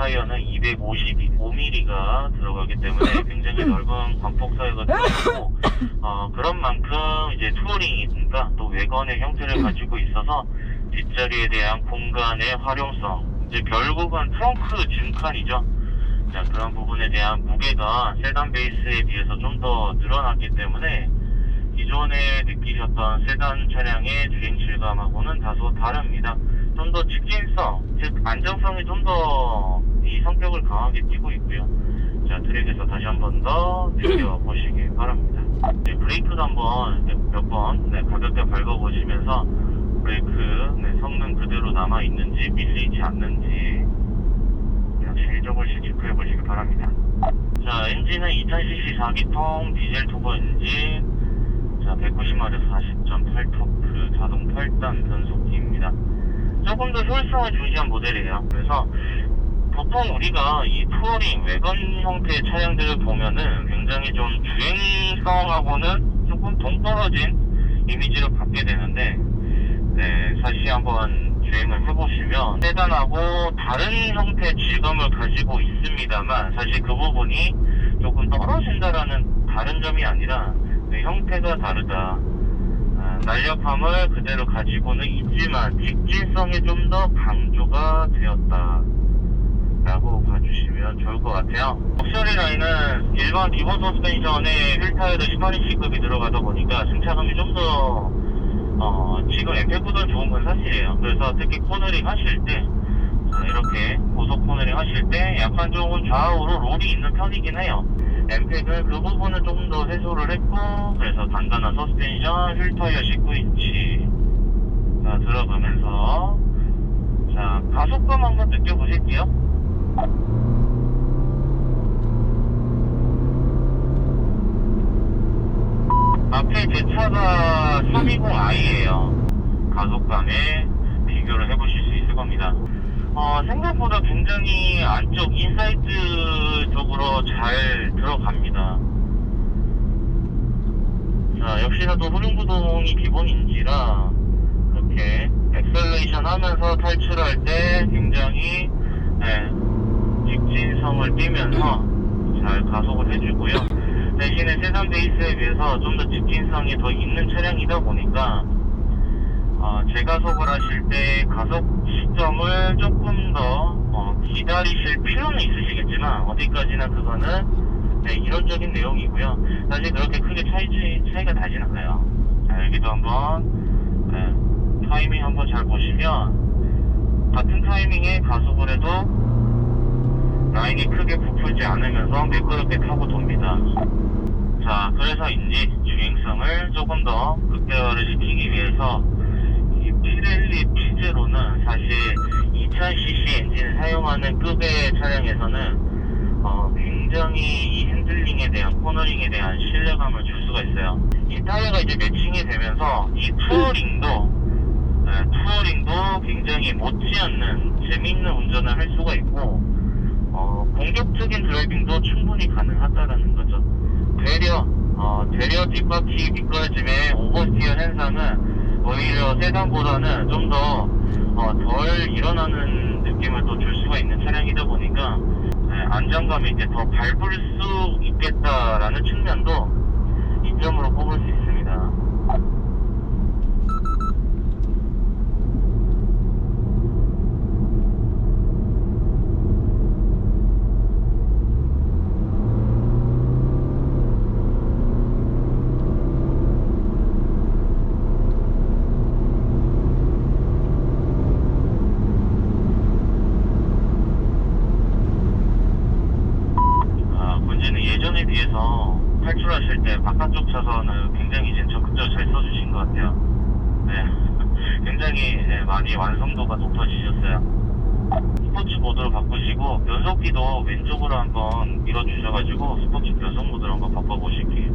타이어는 255mm가 들어가기 때문에 굉장히 넓은 광폭 타이어가 들어가고 어, 그런 만큼 이제 투어링이니까 또 외관의 형태를 가지고 있어서 뒷자리에 대한 공간의 활용성 이제 결국은 트렁크 짐칸이죠. 자, 그런 부분에 대한 무게가 세단 베이스에 비해서 좀 더 늘어났기 때문에 기존에 느끼셨던 세단 차량의 주행 질감하고는 다소 다릅니다. 좀 더 직진성, 즉 안정성이 좀 더 이 성격을 강하게 띠고 있고요. 자, 트랙에서 다시 한 번 더 느껴보시기 바랍니다. 네, 브레이크도 한번 몇번 네, 가볍게 밟아보시면서 브레이크 네, 성능 그대로 남아 있는지 밀리지 않는지 그냥 조금씩 체크해 보시기 바랍니다. 자, 엔진은 2000cc 4기통 디젤 투보 엔진. 자, 190마력 40.8토크 자동 8단 변속기입니다. 조금 더 효율성을 중시한 모델이에요. 그래서 보통 우리가 이 투어링 외관 형태의 차량들을 보면은 굉장히 좀 주행성하고는 조금 동떨어진 이미지를 받게 되는데 네, 다시 한번 주행을 해보시면 세단하고 다른 형태의 질감을 가지고 있습니다만 사실 그 부분이 조금 떨어진다라는 다른 점이 아니라 네, 형태가 다르다. 아, 날렵함을 그대로 가지고는 있지만 직진성이 좀 더 강조가 되었다. 라고 봐주시면 좋을 것 같아요. 럭셔리 라인은 일반 기본 서스펜션에 휠타이어도 18인치급이 들어가다 보니까 승차감이 좀더 어, 지금 엠팩보다 좋은 건 사실이에요. 그래서 특히 코너링 하실 때 자, 이렇게 고속 코너링 하실 때 약간 조금 좌우로 롤이 있는 편이긴 해요. 엠팩은 그 부분은 조금 더 해소를 했고 그래서 단단한 서스펜션, 휠타이어 19인치 자, 들어가면서 자 가속감 한번 느껴보실게요. 앞에 제 차가 320i예요. 가속감에 비교를 해보실 수 있을 겁니다. 어, 생각보다 굉장히 안쪽 인사이드 쪽으로 잘 들어갑니다. 자, 역시나도 후륜구동이 기본인지라 이렇게 엑셀레이션 하면서 탈출할 때 굉장히 네, 직진성을 띠면서 잘 가속을 해주고요. 대신에 세단 베이스에 비해서 좀 더 직진성이 더 있는 차량이다 보니까 어, 재가속을 하실 때 가속 시점을 조금 더 어, 기다리실 필요는 있으시겠지만 어디까지나 그거는 네, 이론적인 내용이고요. 사실 그렇게 크게 차이, 차이가 나진 않아요. 자, 여기도 한번 네, 타이밍 한번 잘 보시면 같은 타이밍에 가속을 해도 라인이 크게 부풀지 않으면서 매끄럽게 타고 돕니다. 자, 그래서인지 주행성을 조금 더 극대화를 시키기 위해서 이 피렐리 피제로는 사실 2000cc 엔진을 사용하는 급의 차량에서는 어, 굉장히 이 핸들링에 대한 코너링에 대한 신뢰감을 줄 수가 있어요. 이 타이어가 이제 매칭이 되면서 이 투어링도 네, 투어링도 굉장히 못지않는 재밌는 운전을 할 수가 있고 어, 공격적인 드라이빙도 충분히 가능하다라는 거죠. 되려 어, 되려 뒷바퀴 미끄러짐의 오버스티어 현상은 오히려 세단보다는 좀더 어, 덜 일어나는 느낌을 또 줄 수가 있는 차량이다 보니까 네, 안정감이 이제 더 밟을 수 있겠다라는 측면도 이점으로 뽑을 수 있습니다. 아, 문제는 예전에 비해서 탈출하실 때 바깥쪽 차선을 굉장히 이제 적극적으로 잘 써주신 것 같아요. 네. 굉장히 네, 많이 완성도가 높아지셨어요. 스포츠 모드로 바꾸시고 변속기도 왼쪽으로 한번 밀어주셔가지고 스포츠 변속 모드로 한번 바꿔보실게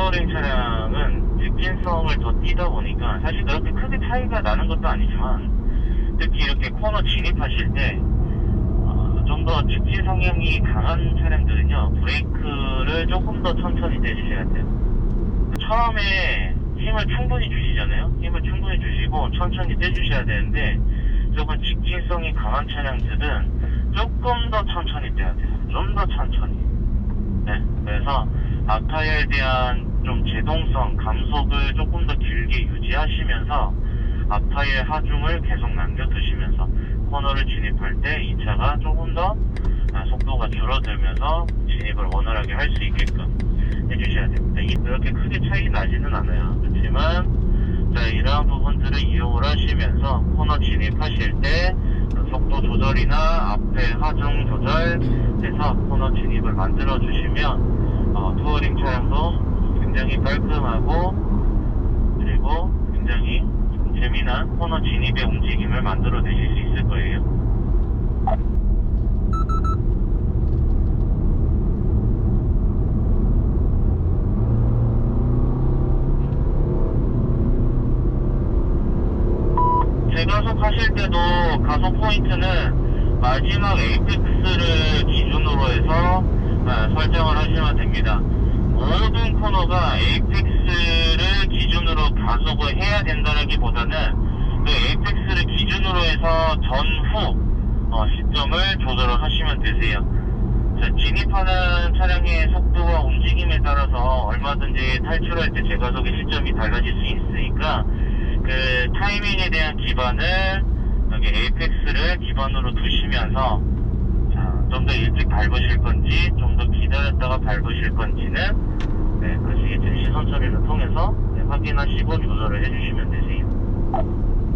이 투어링 차량은 직진성을 더 띄다 보니까 사실 그렇게 크게 차이가 나는 것도 아니지만 특히 이렇게 코너 진입하실 때, 어, 좀더 직진 성향이 강한 차량들은요, 브레이크를 조금 더 천천히 떼주셔야 돼요. 처음에 힘을 충분히 주시잖아요. 힘을 충분히 주시고 천천히 떼주셔야 되는데 조금 직진성이 강한 차량들은 조금 더 천천히 떼야 돼요. 좀 더 천천히. 네. 그래서 앞타이어에 대한 좀 제동성, 감속을 조금 더 길게 유지하시면서 앞타이어 하중을 계속 남겨두시면서 코너를 진입할 때 이 차가 조금 더 아, 속도가 줄어들면서 진입을 원활하게 할 수 있게끔 해주셔야 됩니다. 이- 이렇게 크게 차이 나지는 않아요. 그렇지만 자, 이러한 부분들을 이용을 하시면서 코너 진입하실 때 속도 조절이나 앞에 하중 조절해서 코너 진입을 만들어 주시면 어, 투어링 차량도 굉장히 깔끔하고 그리고 굉장히 좀 재미난 코너 진입의 움직임을 만들어 내실 수 있을 거예요. 재가속 하실 때도 가속 포인트는 마지막 에이펙스를 기준으로 해서 아, 설정을 하시면 됩니다. 모든 코너가 에이펙스를 기준으로 가속을 해야 된다라기보다는 그 에이펙스를 기준으로 해서 전후 어, 시점을 조절을 하시면 되세요. 자, 진입하는 차량의 속도와 움직임에 따라서 얼마든지 탈출할 때 제가속의 시점이 달라질 수 있으니까 그 타이밍에 대한 기반을 여기 에이펙스를 기반으로 두시면서 좀 더 일찍 밟으실 건지 좀 더 기다렸다가 밟으실 건지는 네, 아시겠죠? 시선 처리를 통해서 네, 확인하시고 조절을 해주시면 되세요.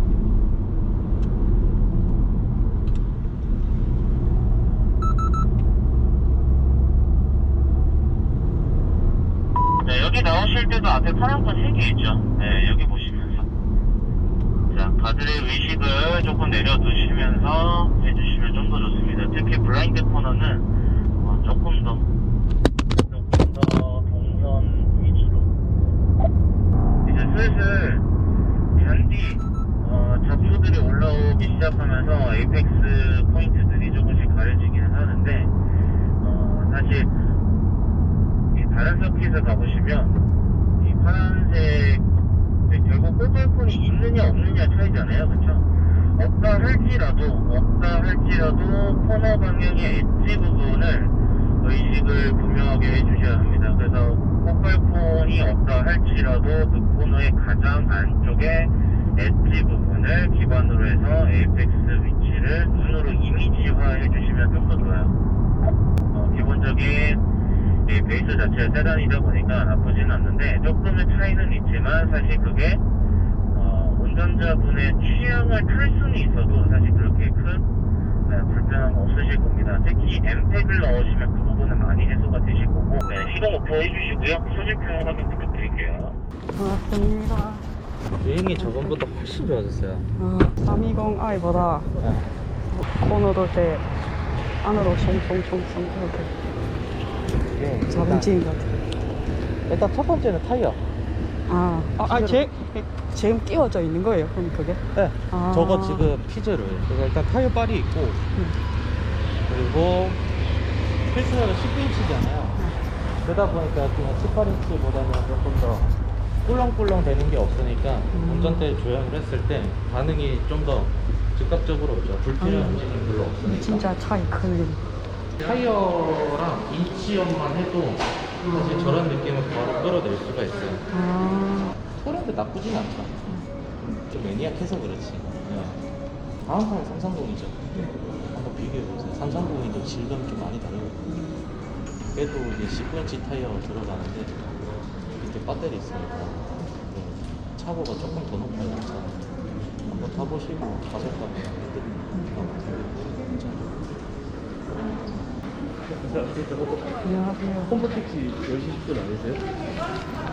네, 여기 나오실 때도 앞에 파란 건 3개 있죠. 네, 여기 보시면서. 자, 가드레일 의식을 조금 내려두시면서 해주시면 코너는 어, 조금 더, 조금 더 동선 위주로. 이제 슬슬 잔디, 어, 잡초들이 올라오기 시작하면서 에이펙스 포인트들이 조금씩 가려지기는 하는데, 어, 사실 이 다른 서킷을 가보시면 이 파란색 네, 결국 꼴꼴폰이 있느냐 없느냐 차이잖아요 그쵸? 없다 할지라도 없다 할지라도 코너 방향의 엣지 부분을 의식을 분명하게 해주셔야 합니다. 그래서 꼴꼴폰이 없다 할지라도 그 코너의 가장 안쪽에 엣지 부분을 기반으로 해서 에이펙스 위치를 눈으로 이미지화 해 주시면 좀 더 좋아요. 어, 기본적인 이 베이스 자체가 세단이다 보니까 나쁘진 않는데 조금의 차이는 있지만 사실 그게 어, 운전자분의 취향을 탈 수는 있어도 사실 그렇게 큰 네, 불편함 없으실 겁니다. 특히 엠팩을 넣으시면 그 부분은 많이 해소가 되실 거고 네, 시동 오프 해주시고요. 수직평 확인 부탁드릴게요. 반갑습니다. 주행이 저번보다 훨씬 좋아졌어요. 어, 320i보다 코너 돌때 안으로 송송송송 이렇게 일단, 자동치인 것 같아. 일단 첫 번째는 타이어. 아, 아, 아 제, 지금 끼워져 있는 거예요, 그럼 그게? 네. 아. 저거 지금 피즈를. 그래서 일단 타이어 빨이 있고, 그리고 필수는 19인치잖아요. 그러다 보니까 그냥 18인치보다는 조금 더 꿀렁꿀렁 되는 게 없으니까 음. 운전대 조향을 했을 때 반응이 좀 더 즉각적으로 오죠. 불필요한 음. 움직임이 별로 없으니까. 진짜 차이 크긴. 타이어랑 인치업만 해도 사실 저런 느낌을 바로 끌어낼 수가 있어요. 아, 소리도 나쁘진 않다. 좀 매니악해서 그렇지. 네. 다음 판은 330이죠. 한번 비교해보세요. 330이 질감이 좀 많이 다르거든요. 얘도 이제 19인치 타이어 들어가는데 밑에 배터리 있으니까 네. 차고가 조금 더 높아요. 괜찮아요. 한번 타보시고 가속감이 안녕하세요. 홈플 택시 10시 10분 아니세요? 아,